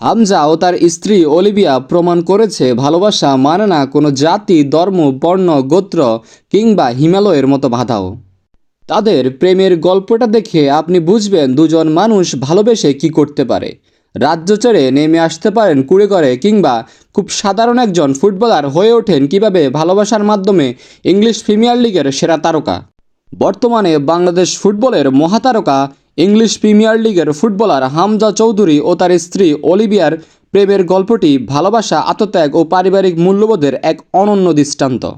হামজা ও তার স্ত্রী অলিভিয়া প্রমাণ করেছে ভালোবাসা মানে না কোনো জাতি, ধর্ম, বর্ণ, গোত্র কিংবা হিমালয়ের মতো বাধাও। তাদের প্রেমের গল্পটা দেখে আপনি বুঝবেন দুজন মানুষ ভালোবেসে কি করতে পারে। রাজ্য ছেড়ে নেমে আসতে পারেন কুড়ে করে কিংবা খুব সাধারণ একজন ফুটবলার হয়ে ওঠেন কীভাবে ভালোবাসার মাধ্যমে ইংলিশ প্রিমিয়ার লিগের সেরা তারকা। বর্তমানে বাংলাদেশ ফুটবলের মহাতারকা ইংলিশ প্রিমিয়ার লিগের ফুটবলার হামজা চৌধুরী ও তার স্ত্রী অলিভিয়ার প্রেমের গল্পটি ভালোবাসা, আত্মত্যাগ ও পারিবারিক মূল্যবোধের এক অনন্য দৃষ্টান্ত।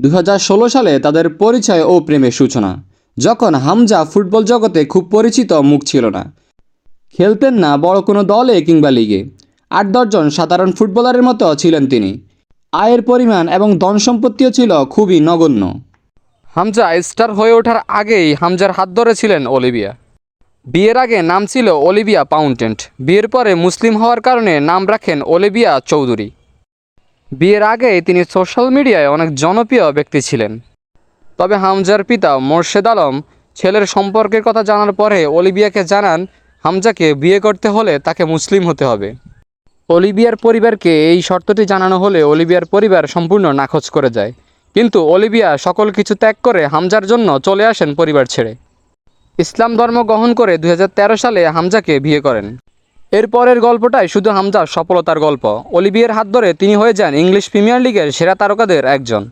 দু হাজার ষোলো সালে তাদের পরিচয় ও প্রেমের সূচনা। যখন হামজা ফুটবল জগতে খুব পরিচিত মুখ ছিল না। খেলতেন না বড় কোনো দলে কিংবা লিগে। আট দশজন সাধারণ ফুটবলারের মতো ছিলেন তিনি। আয়ের পরিমাণ এবং ধন সম্পত্তিও ছিল খুবই নগণ্য। হামজা স্টার হয়ে ওঠার আগেই হামজার হাত ধরেছিলেন অলিভিয়া। বিয়ের আগে নাম ছিল অলিভিয়া পাউন্টেন্ট। বিয়ের পরে মুসলিম হওয়ার কারণে নাম রাখেন অলিভিয়া চৌধুরী। বিয়ের আগে তিনি সোশ্যাল মিডিয়ায় অনেক জনপ্রিয় ব্যক্তি ছিলেন। তবে হামজার পিতা মোর্শেদ আলম ছেলের সম্পর্কের কথা জানার পরে অলিভিয়াকে জানান, হামজাকে বিয়ে করতে হলে তাকে মুসলিম হতে হবে। অলিভিয়ার পরিবারকে এই শর্তটি জানানো হলে অলিভিয়ার পরিবার সম্পূর্ণ নাকচ করে যায়। কিন্তু অলিভিয়া সকল কিছু ত্যাগ করে হামজার জন্য চলে আসেন পরিবার ছেড়ে। ইসলাম ধর্ম গ্রহণ করে দু হাজার তেরো সালে হামজাকে বিয়ে করেন। এরপরের গল্পটাই শুধু হামজার সফলতার গল্প। অলিভিয়ার হাত ধরে তিনি হয়ে যান ইংলিশ প্রিমিয়ার লিগের সেরা তারকাদের একজন।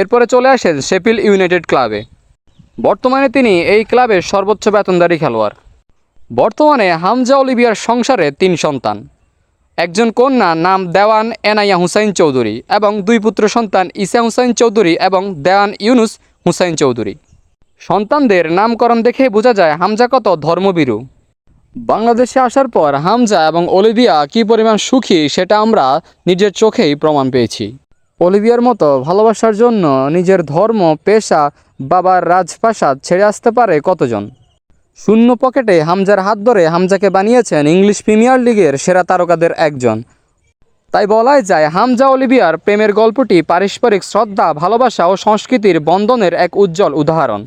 এরপরে চলে আসেন শেফিল ইউনাইটেড ক্লাবে। বর্তমানে তিনি এই ক্লাবের সর্বোচ্চ বেতনদারী খেলোয়াড়। বর্তমানে হামজা অলিভিয়ার সংসারে তিন সন্তান। একজন কন্যা নাম দেওয়ান এনাইয়া হুসাইন চৌধুরী এবং দুই পুত্র সন্তান ইসা হুসাইন চৌধুরী এবং দেওয়ান ইউনুস হুসাইন চৌধুরী। সন্তানদের নামকরণ দেখে বোঝা যায় হামজা কত ধর্মবীরু বাংলাদেশে আসার পর হামজা এবং অলিভিয়া কী পরিমাণ সুখী সেটা আমরা নিজের চোখেই প্রমাণ পেয়েছি। অলিভিয়ার মতো ভালোবাসার জন্য নিজের ধর্ম, পেশা, বাবার রাজপ্রাসাদ ছেড়ে আসতে পারে কতজন? শূন্য পকেটে হামজার হাত ধরে হামজাকে বানিয়েছেন ইংলিশ প্রিমিয়ার লিগের সেরা তারকাদের একজন। তাই বলাই যায় হামজা অলিভিয়ার প্রেমের গল্পটি পারস্পরিক শ্রদ্ধা, ভালোবাসা ও সংস্কৃতির বন্ধনের এক উজ্জ্বল উদাহরণ।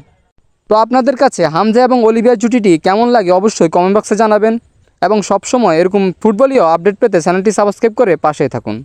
তো আপনাদের কাছে হামজা এবং অলিভিয়ার জুটিটি কেমন লাগে অবশ্যই কমেন্ট বক্সে জানাবেন। এবং সবসময় এরকম ফুটবলীয় আপডেট পেতে চ্যানেলটি সাবস্ক্রাইব করে পাশে থাকুন।